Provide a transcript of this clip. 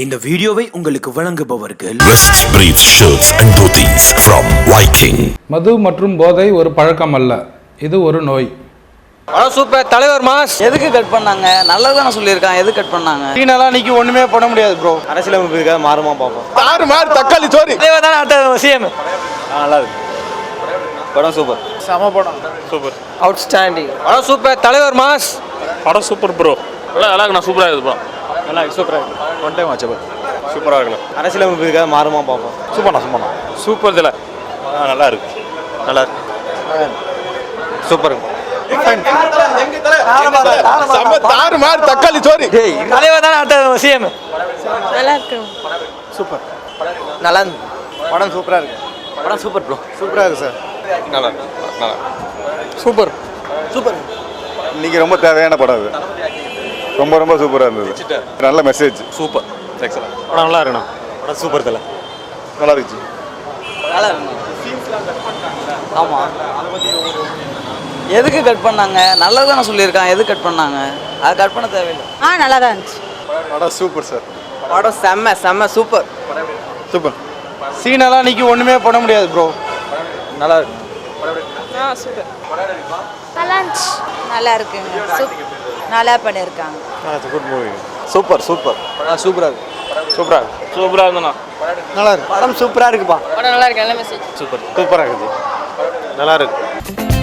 இந்த வீடியோவை உங்களுக்கு வழங்குபவர்கள் West Brief Shirts and Dhotis from Viking. மது மற்றும் போதை ஒரு பழக்கம் அல்ல. இது ஒரு நோய். படம் சூப்பர். தலைவர் மாஸ். எதுக்கு கட் பண்ணாங்க? நல்லதானே சொல்லியிருக்கான் எதுக்கு கட் பண்ணாங்க? சீனெல்லாம் நீக்கி ஒண்ணுமே பண்ண முடியாது ப்ரோ அரசியலமைப்புக்காக மாறுமா பார்ப்போம். தாறு மாறு? தக்காளி சோறு. தலைவர் தான் அடுத்த சிஎம் நல்லா இருக்கு படம் சூப்பர். அவுட்ஸ்டாண்டிங் படம். சூப்பர். தலைவர் மாஸ். படம் சூப்பர் ப்ரோ நல்லா நல்லா இருக்கு. நான் சூப்பராக இருக்குது ப்ரோ நல்லா சூப்பராக இருக்கு. ஒன் டைம் ஆச்சு சூப்பராக இருக்கணும். அரசியலமைப்புக்காக மாறுமா பார்ப்போம். சூப்பர்ண்ணா சூப்பர்ண்ணா. சூப்பர் இதில். நல்லா இருக்கு. நல்லா இருக்கு. சூப்பர் தக்காளி சோறு. தலைவர் தான் அடுத்த சிஎம் நல்லா இருக்கு. நல்லா படம் சூப்பராக இருக்கு. படம் சூப்பர் ப்ரோ சூப்பராக இருக்கு சார் நல்லா இருக்கு நல்லா சூப்பர் சூப்பர் இன்னைக்கு ரொம்ப தேவையான படம் அது. ரொம்ப ரொம்ப சூப்பராக இருந்தது. நல்ல மெசேஜ் சூப்பர். படம் நல்லா இருக்குண்ணா. படம் சூப்பர் தலை. நல்லா இருந்துச்சு. நல்லா இருக்கு ஆமாம் எதுக்கு கட் பண்ணாங்க? நல்லதானே சொல்லியிருக்கான். எதுக்கு கட் பண்ணாங்க? அது கட் பண்ண தேவையில்லை. ஆ நல்லா தான் இருந்துச்சு. படம் சூப்பர் சார். படம் செம்ம செம்ம சூப்பர். சூப்பர். சீனெல்லாம் நீக்கி ஒண்ணுமே பண்ண முடியாது ப்ரோ நல்லா இருக்கு. ஆ சூப்பர். நல்லா இருந்துச்சு. நல்லா இருக்குங்க. சூப் நல்லா பண்ணியிருக்காங்க. குட் மூவி சூப்பர் சூப்பர் படம் சூப்பராக இருக்கு. சூப்பராக சூப்பராக இருந்தண்ணா நல்லா இருக்கு படம் சூப்பராக இருக்குப்பா. படம் நல்லா இருக்கு நல்ல மெசேஜ் சூப்பர் சூப்பராக இருக்குது நல்லா இருக்கு